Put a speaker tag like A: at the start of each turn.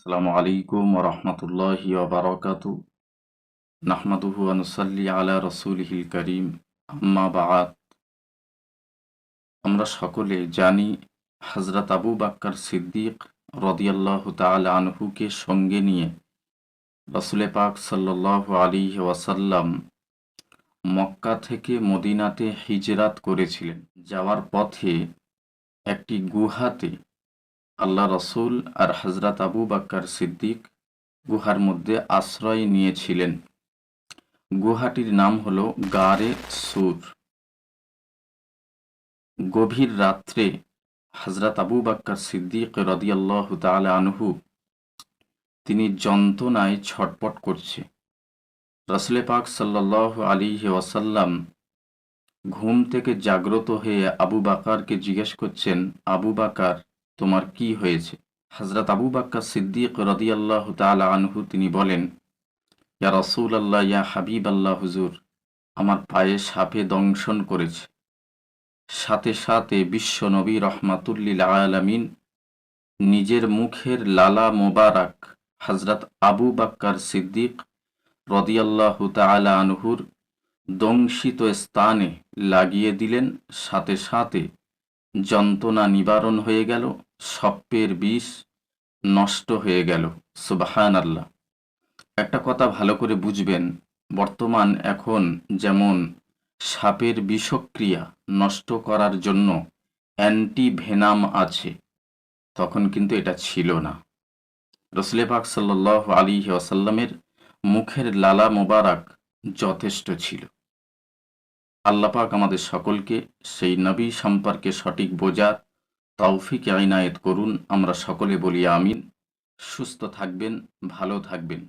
A: আসসালামু আলাইকুম রহমতুল্লাহি ওবরাকাত নাহমাদুহু আনুসাল্লি আলা রসুলহিল করিম। আম্মা বাআত আমরা সকলে জানি হজরত আবু বাক্কার সিদ্দিক রদিয়াল্লাহ তাল আনহুকে সঙ্গে নিয়ে রসুলে পাক সাল্লাহ আলী ওয়াসাল্লাম মক্কা থেকে মদিনাতে হিজরাত করেছিলেন। যাওয়ার পথে একটি গুহাতে আল্লাহ রসুল আর হজরত আবু বাক্কার সিদ্দিক গুহার মধ্যে আশ্রয় নিয়েছিলেন। গুহাটির নাম হল গারে সুর। গভীর রাত্রে হজরত আবু বাক্কার সিদ্দিক রদিয়াল্লাহ তাল আনহু তিনি যন্ত্রণায় ছটপট করছে। রসলে পাক সাল্লাহ আলী ওয়াসাল্লাম ঘুম থেকে জাগ্রত হয়ে আবু বাকারকে জিজ্ঞেস করছেন, আবু বাকার তোমার কি হয়েছে? হজরত আবু বাক্কা সিদ্দিক রদিয়াল্লাহ তালা আনহু তিনি বলেন, ইয়া রসুল আল্লাহ ইয়া হাবিব আল্লাহ হুজুর, আমার পায়ে সাপে দংশন করেছে। সাথে সাথে বিশ্ব নবী রহমাতুল্লিল আলামিন নিজের মুখের লালা মোবারক হজরত আবু বাক্কার সিদ্দিক রদিয়াল্লাহ তালা আনহুর দংশিত স্থানে লাগিয়ে দিলেন। সাথে সাথে যন্ত্রণা নিবারণ হয়ে গেল। সপ্পের বিষ নষ্ট হয়ে গেল। সুবাহান আল্লাহ একটা কথা ভালো করে বুঝবেন, বর্তমান, এখন যেমন সাপের বিষক্রিয়া নষ্ট করার জন্য অ্যান্টি ভেনাম আছে, তখন কিন্তু এটা ছিল না। রসুলে পাক সাল্লাহ আলী ওয়াসাল্লামের মুখের লালা মোবারক যথেষ্ট ছিল। আল্লাপাক আমাদের সকলকে সেই নবী সম্পর্কে সঠিক বোঝার তৌফিক আইনায়েত করুন। আমরা সকলে বলি আমিন। সুস্থ থাকবেন ভালো থাকবেন।